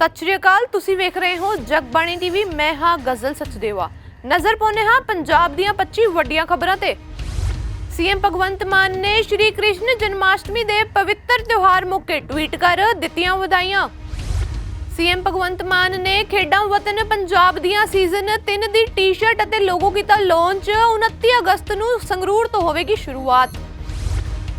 ਸਤਿ ਸ਼੍ਰੀ ਅਕਾਲ, ਤੁਸੀਂ ਵੇਖ ਰਹੇ ਹੋ ਜਗਬਾਣੀ ਟੀਵੀ, ਮੈਂ ਹਾਂ ਗਜ਼ਲ ਸਚਦੇਵਾ। ਨਜ਼ਰ ਪਾਉਂਦੇ ਹਾਂ ਪੰਜਾਬ ਦੀਆਂ 25 ਵੱਡੀਆਂ ਖਬਰਾਂ ਤੇ। ਸੀਐਮ ਭਗਵੰਤ ਮਾਨ ਨੇ ਸ਼੍ਰੀ ਕ੍ਰਿਸ਼ਨ ਜਨਮਾਸ਼ਟਮੀ ਦੇ ਪਵਿੱਤਰ ਤਿਉਹਾਰ ਮੌਕੇ ਟਵੀਟ ਕਰ ਦਿੱਤੀਆਂ ਵਧਾਈਆਂ। ਸੀਐਮ ਭਗਵੰਤ ਮਾਨ ਨੇ ਖੇਡਾਂ ਵਤਨ ਪੰਜਾਬ ਦੀਆਂ ਸੀਜ਼ਨ 3 ਦੀ ਟੀ-ਸ਼ਰਟ ਅਤੇ ਲੋਗੋ ਕੀਤਾ ਲਾਂਚ 29 ਅਗਸਤ ਨੂੰ ਸੰਗਰੂਰ ਤੋਂ ਹੋਵੇਗੀ ਸ਼ੁਰੂਆਤ।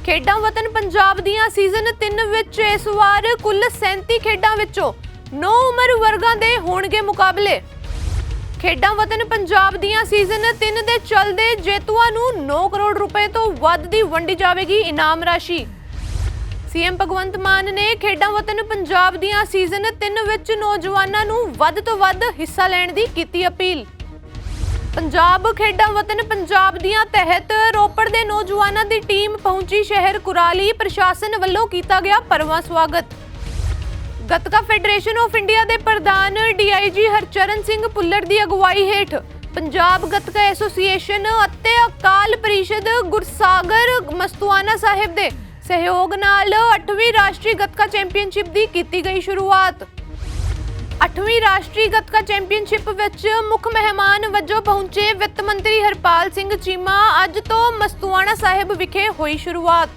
ਖੇਡਾਂ ਵਤਨ ਪੰਜਾਬ ਦੀਆਂ ਸੀਜ਼ਨ 3 ਵਿੱਚ ਇਸ ਵਾਰ ਕੁੱਲ 37 ਖੇਡਾਂ ਵਿੱਚੋਂ 9 ਉਮਰ ਵਰਗਾਂ ਦੇ ਹੋਣਗੇ ਮੁਕਾਬਲੇ। ਖੇਡਾਂ ਵਤਨ ਪੰਜਾਬ ਦੀਆਂ ਸੀਜ਼ਨ 3 ਦੇ ਚੱਲਦੇ ਜੇਤੂਆਂ ਨੂੰ 9 ਕਰੋੜ ਰੁਪਏ ਤੋਂ ਵੱਧ ਦੀ ਵੰਡੀ ਜਾਵੇਗੀ ਇਨਾਮ ਰਾਸ਼ੀ। ਸੀਐਮ ਭਗਵੰਤ ਮਾਨ ਨੇ ਖੇਡਾਂ ਵਤਨ ਪੰਜਾਬ ਦੀਆਂ ਸੀਜ਼ਨ 3 ਵਿੱਚ ਨੌਜਵਾਨਾਂ ਨੂੰ ਵੱਧ ਤੋਂ ਵੱਧ ਹਿੱਸਾ ਲੈਣ ਦੀ ਕੀਤੀ ਅਪੀਲ। ਪੰਜਾਬ ਖੇਡਾਂ ਵਤਨ ਪੰਜਾਬ ਦੀਆਂ ਤਹਿਤ ਰੋਪੜ ਦੇ ਨੌਜਵਾਨਾਂ ਦੀ ਟੀਮ ਪਹੁੰਚੀ ਸ਼ਹਿਰ ਕੁਰਾਲੀ ਪ੍ਰਸ਼ਾਸਨ ਵੱਲੋਂ ਕੀਤਾ ਗਿਆ ਪਰਵਾਂ ਸਵਾਗਤ। ਗੱਤਕਾ ਫੈਡਰੇਸ਼ਨ ਆਫ ਇੰਡੀਆ ਦੇ ਪ੍ਰਧਾਨ ਡੀਆਈਜੀ ਹਰਚਰਨ ਸਿੰਘ ਪੁੱਲਰ ਦੀ ਅਗਵਾਈ ਹੇਠ ਪੰਜਾਬ ਗੱਤਕਾ ਐਸੋਸੀਏਸ਼ਨ ਅਤੇ ਅਕਾਲ ਪਰਿਸ਼ਦ ਗੁਰਸਾਗਰ ਮਸਤੂਆਨਾ ਸਾਹਿਬ ਦੇ ਸਹਿਯੋਗ ਨਾਲ 8ਵੀਂ ਰਾਸ਼ਟਰੀ ਗੱਤਕਾ ਚੈਂਪੀਅਨਸ਼ਿਪ ਦੀ ਕੀਤੀ ਗਈ ਸ਼ੁਰੂਆਤ। 8ਵੀਂ ਰਾਸ਼ਟਰੀ ਗੱਤਕਾ ਚੈਂਪੀਅਨਸ਼ਿਪ ਵਿੱਚ ਮੁੱਖ ਮਹਿਮਾਨ ਵਜੋਂ ਪਹੁੰਚੇ ਵਿੱਤ ਮੰਤਰੀ ਹਰਪਾਲ ਸਿੰਘ ਚੀਮਾ ਅੱਜ ਤੋਂ ਮਸਤੂਆਣਾ ਸਾਹਿਬ ਵਿਖੇ ਹੋਈ ਸ਼ੁਰੂਆਤ।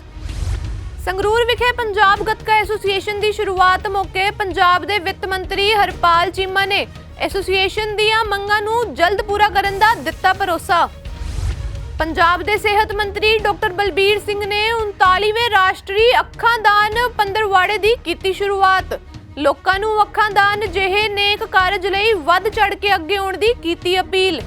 ਸੰਗਰੂਰ ਵਿਖੇ ਪੰਜਾਬ ਗੱਤਕਾ ਐਸੋਸੀਏਸ਼ਨ ਦੀ ਸ਼ੁਰੂਆਤ ਮੌਕੇ ਪੰਜਾਬ ਦੇ ਵਿੱਤ ਮੰਤਰੀ ਹਰਪਾਲ ਚੀਮਾ ਨੇ। ਐਸੋਸੀਏਸ਼ਨ ਦੀਆਂ ਮੰਗਾਂ ਨੂੰ ਜਲਦ ਪੂਰਾ ਕਰਨ ਦਾ ਦਿੱਤਾ ਭਰੋਸਾ। ਪੰਜਾਬ ਦੇ ਸਿਹਤ ਮੰਤਰੀ ਡਾਕਟਰ ਬਲਬੀਰ ਸਿੰਘ ਨੇ 39ਵੇਂ ਰਾਸ਼ਟਰੀ ਅੱਖਾਂ ਦਾਨ ਪੰਦਰਵਾੜੇ ਦੀ ਕੀਤੀ ਸ਼ੁਰੂਆਤ। ਲੋਕਾਂ ਨੂੰ ਅੱਖਾਂ ਦਾਨ ਜਿਹੇ ਨੇਕ ਕਾਰਜ ਲਈ ਵੱਧ ਚੜ ਕੇ ਅੱਗੇ ਆਉਣ ਦੀ ਕੀਤੀ ਅਪੀਲ।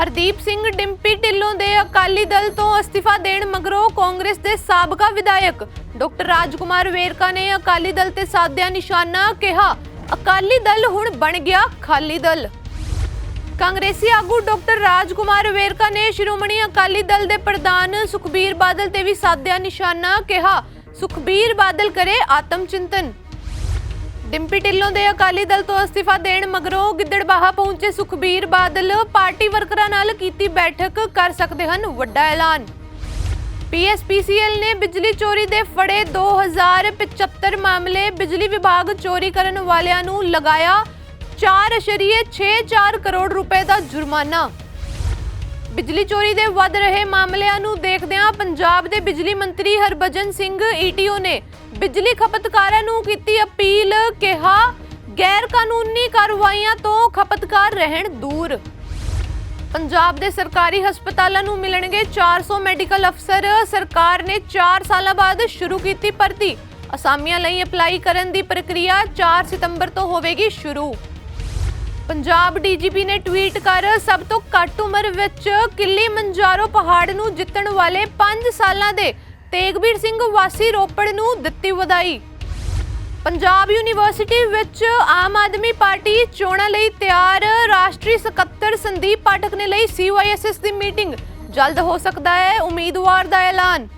ਹਰਦੀਪ ਸਿੰਘ ਡਿੰਪੀ ਢਿੱਲੋਂ ਦੇ ਅਕਾਲੀ ਦਲ ਤੋਂ ਅਸਤੀਫਾ ਦੇਣ ਮਗਰੋਂ ਕਾਂਗਰਸ ਦੇ ਸਾਬਕਾ ਵਿਧਾਇਕ ਡਾਕਟਰ ਰਾਜਕੁਮਾਰ ਵੇਰਕਾ ਨੇ ਅਕਾਲੀ ਦਲ ਤੇ ਸਾਧਿਆ ਨਿਸ਼ਾਨਾ ਕਿਹਾ, ਅਕਾਲੀ ਦਲ ਹੁਣ ਬਣ ਗਿਆ ਖਾਲੀ ਦਲ। ਕਾਂਗਰਸੀ ਆਗੂ ਡਾਕਟਰ ਰਾਜਕੁਮਾਰ ਵੇਰਕਾ ਨੇ ਸ਼੍ਰੋਮਣੀ ਅਕਾਲੀ ਦਲ ਦੇ ਪ੍ਰਧਾਨ ਸੁਖਬੀਰ ਬਾਦਲ ਤੇ ਵੀ ਸਾਧਿਆ ਨਿਸ਼ਾਨਾ ਕਿਹਾ, ਸੁਖਬੀਰ ਬਾਦਲ ਕਰੇ ਆਤਮ ਚਿੰਤਨ। ਡਿੰਪੀ ਢਿੱਲੋਂ ਦੇ ਅਕਾਲੀ ਦਲ ਤੋਂ ਅਸਤੀਫਾ ਦੇਣ ਮਗਰੋਂ ਗਿੱਦੜਬਾਹਾ ਪਹੁੰਚੇ ਸੁਖਬੀਰ ਬਾਦਲ ਪਾਰਟੀ ਵਰਕਰਾਂ ਨਾਲ ਕੀਤੀ ਬੈਠਕ ਕਰ ਸਕਦੇ ਹਨ ਵੱਡਾ ਐਲਾਨ। ਪੀਐਸਪੀਸੀਐਲ ਨੇ ਬਿਜਲੀ ਚੋਰੀ ਦੇ ਫੜੇ 2075 ਮਾਮਲੇ ਬਿਜਲੀ ਵਿਭਾਗ ਚੋਰੀ ਕਰਨ ਵਾਲਿਆਂ ਨੂੰ ਲਗਾਇਆ 4.64 ਕਰੋੜ ਰੁਪਏ ਦਾ ਜੁਰਮਾਨਾ। ਬਿਜਲੀ ਚੋਰੀ ਦੇ ਵੱਧ ਰਹੇ ਮਾਮਲਿਆਂ ਨੂੰ ਦੇਖਦਿਆਂ ਪੰਜਾਬ ਦੇ ਬਿਜਲੀ ਮੰਤਰੀ ਹਰਭਜਨ ਸਿੰਘ ਈਟੀਓ ਨੇ ਬਿਜਲੀ ਖਪਤਕਾਰਾਂ ਨੂੰ ਕੀਤੀ ਅਪੀਲ, ਕਿਹਾ ਗੈਰ ਕਾਨੂੰਨੀ ਕਾਰਵਾਈਆਂ ਤੋਂ ਖਪਤਕਾਰ ਰਹਿਣ ਦੂਰ। ਪੰਜਾਬ ਦੇ ਸਰਕਾਰੀ ਹਸਪਤਾਲਾਂ ਨੂੰ ਮਿਲਣਗੇ 400 ਮੈਡੀਕਲ ਅਫਸਰ। ਸਰਕਾਰ ਨੇ 4 ਸਾਲਾਂ ਬਾਅਦ ਸ਼ੁਰੂ ਕੀਤੀ ਭਰਤੀ। ਅਸਾਮੀਆਂ ਲਈ ਅਪਲਾਈ ਕਰਨ ਦੀ ਪ੍ਰਕਿਰਿਆ 4 ਸਤੰਬਰ ਤੋਂ ਹੋਵੇਗੀ ਸ਼ੁਰੂ। ਪੰਜਾਬ ਡੀਜੀਪੀ ਨੇ ਟਵੀਟ ਕਰ, ਸਭ ਤੋਂ ਘੱਟ ਉਮਰ ਵਿੱਚ ਕਿੱਲੀ ਮੰਜਾਰੋ ਪਹਾੜ ਨੂੰ ਜਿੱਤਣ ਵਾਲੇ 5 ਸਾਲਾਂ ਦੇ ਤੇਗਵੀਰ ਸਿੰਘ ਵਾਸੀ ਰੋਪੜ ਨੂੰ ਦਿੱਤੀ ਵਧਾਈ। ਪੰਜਾਬ ਯੂਨੀਵਰਸਿਟੀ ਵਿੱਚ ਆਮ ਆਦਮੀ ਪਾਰਟੀ ਚੋਣਾਂ ਲਈ ਤਿਆਰ, ਰਾਸ਼ਟਰੀ ਸਕੱਤਰ ਸੰਦੀਪ ਪਾਠਕ ਨੇ ਲਈ ਸੀਵਾਈਐਸਐਸ ਦੀ ਮੀਟਿੰਗ। ਜਲਦ ਹੋ ਸਕਦਾ ਹੈ, ਉਮੀਦਵਾਰ ਦਾ ਐਲਾਨ।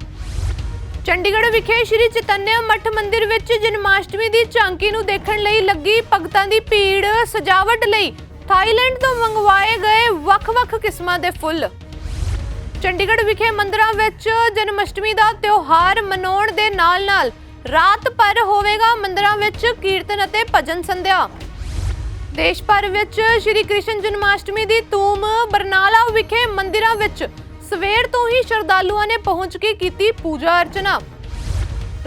ਚੰਡੀਗੜ੍ਹ ਵਿਖੇ ਸ਼੍ਰੀ ਚੈਤਨਿਆ ਮੱਠ ਮੰਦਿਰ ਵਿੱਚ ਜਨਮਾਸ਼ਟਮੀ ਦੀ ਝਾਂਕੀ ਨੂੰ ਦੇਖਣ ਲਈ ਲੱਗੀ ਭਗਤਾਂ ਦੀ ਭੀੜ। ਸਜਾਵਟ ਲਈ ਥਾਈਲੈਂਡ ਤੋਂ ਮੰਗਵਾਏ ਗਏ ਵੱਖ-ਵੱਖ ਕਿਸਮਾਂ ਦੇ ਫੁੱਲ। ਚੰਡੀਗੜ੍ਹ ਵਿਖੇ ਮੰਦਰਾਂ ਵਿੱਚ ਜਨਮਸ਼ਟਮੀ ਦਾ ਤਿਉਹਾਰ ਮਨਾਉਣ ਦੇ ਨਾਲ-ਨਾਲ ਰਾਤ ਭਰ ਹੋਵੇਗਾ ਮੰਦਰਾਂ ਵਿੱਚ ਕੀਰਤਨ ਅਤੇ ਭਜਨ ਸੰਧਿਆ। ਦੇਸ਼ ਭਰ ਵਿੱਚ ਸ਼੍ਰੀ ਕ੍ਰਿਸ਼ਨ ਜਨਮਾਸ਼ਟਮੀ ਦੀ ਧੂਮ ਬਰਨਾਲਾ ਵਿਖੇ ਮੰਦਿਰਾਂ ਵਿੱਚ ਸਵੇਰ ਤੋਂ ਹੀ ਸ਼ਰਧਾਲੂਆਂ ਨੇ ਪਹੁੰਚ ਕੇ ਕੀਤੀ ਪੂਜਾ ਅਰਚਨਾ।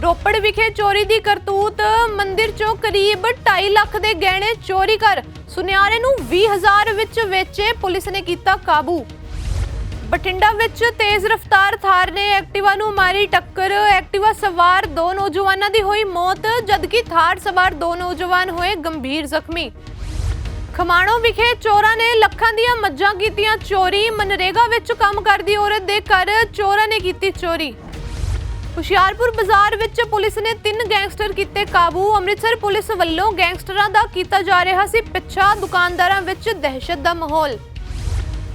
ਰੋਪੜ ਵਿਖੇ ਚੋਰੀ ਦੀ ਕਰਤੂਤ, ਮੰਦਿਰ ਚੋਂ ਕਰੀਬ 2.5 ਲੱਖ ਦੇ ਗਹਿਣੇ ਚੋਰੀ ਕਰ ਸੁਨਿਆਰੇ ਨੂੰ 20000 ਵਿੱਚ ਵੇਚੇ ਪੁਲਿਸ ਨੇ ਕੀਤਾ ਕਾਬੂ। ਬਠਿੰਡਾ ਵਿੱਚ ਤੇਜ਼ ਰਫ਼ਤਾਰ ਥਾਰ ਨੇ ਐਕਟਿਵਾ ਨੂੰ ਮਾਰੀ ਟੱਕਰ। ਐਕਟਿਵਾ ਸਵਾਰ ਦੋ ਨੌਜਵਾਨਾਂ ਦੀ ਹੋਈ ਮੌਤ, ਜਦਕਿ ਥਾਰ ਸਵਾਰ ਦੋ ਨੌਜਵਾਨ ਹੋਏ ਗੰਭੀਰ ਜ਼ਖਮੀ। ਖਮਾਣੋ ਵਿਖੇ ਚੋਰਾਂ ਨੇ ਲੱਖਾਂ ਦੀਆਂ ਮੱਝਾਂ ਕੀਤੀਆਂ ਚੋਰੀ। ਮਨਰੇਗਾ ਵਿੱਚ ਕੰਮ ਕਰਦੀ ਔਰਤ ਦੇ ਘਰ ਚੋਰਾਂ ਨੇ ਕੀਤੀ ਚੋਰੀ। ਹੁਸ਼ਿਆਰਪੁਰ ਬਾਜ਼ਾਰ ਵਿੱਚ ਪੁਲਿਸ ਨੇ ਤਿੰਨ ਗੈਂਗਸਟਰ ਕੀਤੇ ਕਾਬੂ। ਅੰਮ੍ਰਿਤਸਰ ਪੁਲਿਸ ਵੱਲੋਂ ਗੈਂਗਸਟਰਾਂ ਦਾ ਕੀਤਾ ਜਾ ਰਿਹਾ ਸੀ ਪਿੱਛਾ। ਦੁਕਾਨਦਾਰਾਂ ਵਿੱਚ ਦਹਿਸ਼ਤ ਦਾ ਮਾਹੌਲ।